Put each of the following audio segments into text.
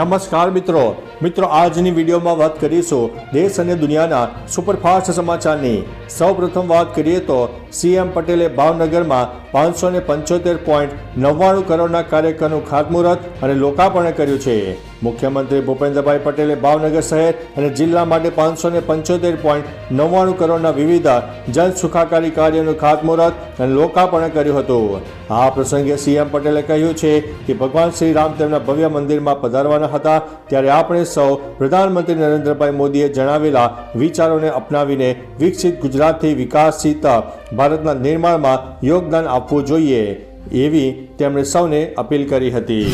નમસ્કાર મિત્રો. મિત્રો, આજની વિડીયોમાં વાત કરીશું દેશ અને દુનિયાના સુપરફાસ્ટ સમાચારની. સૌપ્રથમ વાત કરીએ તો સીએમ પટેલે ભાવનગરમાં પાંચસો ને પંચોતેર પોઈન્ટ નવ્વાણું કરોડના કાર્યક્રમનું ખાતમુહૂર્ત અને લોકાર્પણ કર્યું છે. મુખ્યમંત્રી ભૂપેન્દ્રભાઈ પટેલે ભાવનગર શહેર અને જિલ્લા માટે પાંચસો ને પંચોતેર પોઈન્ટ નવ્વાણું કરોડના વિવિધ જન સુખાકારી કાર્યોનું ખાતમુહૂર્ત અને લોકાર્પણ કર્યું હતું. આ પ્રસંગે સીએમ પટેલે કહ્યું છે કે ભગવાન શ્રી રામ તેમના ભવ્ય મંદિરમાં પધારવાના હતા ત્યારે આપણે સૌ પ્રધાનમંત્રી નરેન્દ્રભાઈ મોદીએ જણાવેલા વિચારોને અપનાવીને વિકસિત ગુજરાતથી વિકાસિત ભારતના નિર્માણમાં યોગદાન આપવું જોઈએ. એવી તેમણે સૌને અપીલ કરી હતી.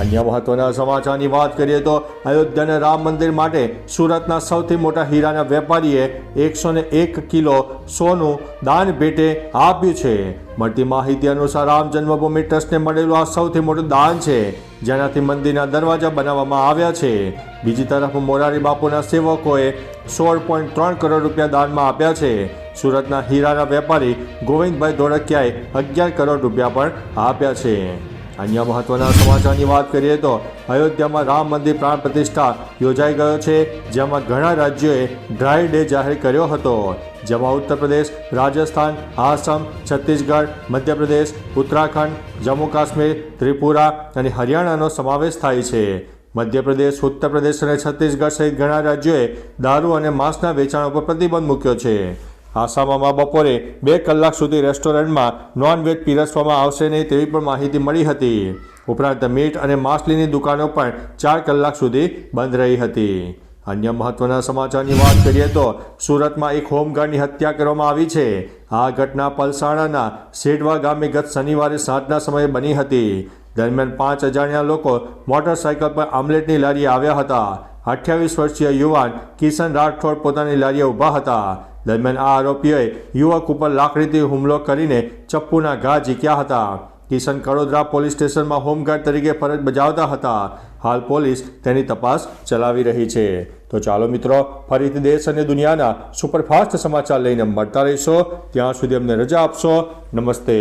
અન્ય મહત્વના સમાચારની વાત કરીએ તો અયોધ્યાના રામ મંદિર માટે સુરતના સૌથી મોટા હીરાના વેપારીએ એકસો ને એક કિલો સોનું દાન ભેટે આપ્યું છે. મળતી માહિતી અનુસાર રામ જન્મભૂમિ ટ્રસ્ટને મળેલું આ સૌથી મોટું દાન છે, જેનાથી મંદિરના દરવાજા બનાવવામાં આવ્યા છે. બીજી તરફ મોરારી બાપુના સેવકોએ સોળ પોઈન્ટ ત્રણ કરોડ રૂપિયા દાનમાં આપ્યા છે. સુરતના હીરાના વેપારી ગોવિંદભાઈ ધોળકિયાએ અગિયાર કરોડ રૂપિયા પણ આપ્યા છે. અન્ય મહત્વના સમાચારની વાત કરીએ તો અયોધ્યામાં રામ મંદિર પ્રાણ પ્રતિષ્ઠા યોજાઈ ગયો છે, જેમાં ઘણા રાજ્યોએ ડ્રાય ડે જાહેર કર્યો હતો. જેમાં ઉત્તર પ્રદેશ, રાજસ્થાન, આસામ, છત્તીસગઢ, મધ્યપ્રદેશ, ઉત્તરાખંડ, જમ્મુ કાશ્મીર, ત્રિપુરા અને હરિયાણાનો સમાવેશ થાય છે. મધ્યપ્રદેશ, ઉત્તર પ્રદેશ અને છત્તીસગઢ સહિત ઘણા રાજ્યોએ દારૂ અને માંસના વેચાણ ઉપર પ્રતિબંધ મૂક્યો છે. આસામમાં બપોરે બે કલાક સુધી રેસ્ટોરન્ટમાં નોનવેજ પીરસવામાં આવશે નહીં તેવી પણ માહિતી મળી હતી. ઉપરાંત મીટ અને માછલીની દુકાનો પણ ચાર કલાક સુધી બંધ રહી હતી. અન્ય મહત્વના સમાચારની વાત કરીએ તો સુરતમાં એક હોમગાર્ડની હત્યા કરવામાં આવી છે. આ ઘટના પલસાણાના સેડવા ગામે ગત શનિવારે સાંજના સમયે બની હતી. દરમિયાન પાંચ અજાણ્યા લોકો મોટરસાયકલ પર આમલેટની લારી આવ્યા હતા. અઠ્યાવીસ વર્ષીય યુવાન કિશન રાઠોડ પોતાની લારીએ ઊભા હતા. દરમિયાન આ આરોપીઓએ યુવક ઉપર લાકડીથી હુમલો કરીને ચપ્પુના ઘા ઝીક્યા હતા. કિશન કડોદરા પોલીસ સ્ટેશનમાં હોમગાર્ડ તરીકે ફરજ બજાવતા હતા. હાલ પોલીસ તેની તપાસ ચલાવી રહી છે. તો ચાલો મિત્રો, ફરીથી દેશ અને દુનિયાના સુપરફાસ્ટ સમાચાર લઈને મળતા રહીશો. ત્યાં સુધી અમને રજા આપશો. નમસ્તે.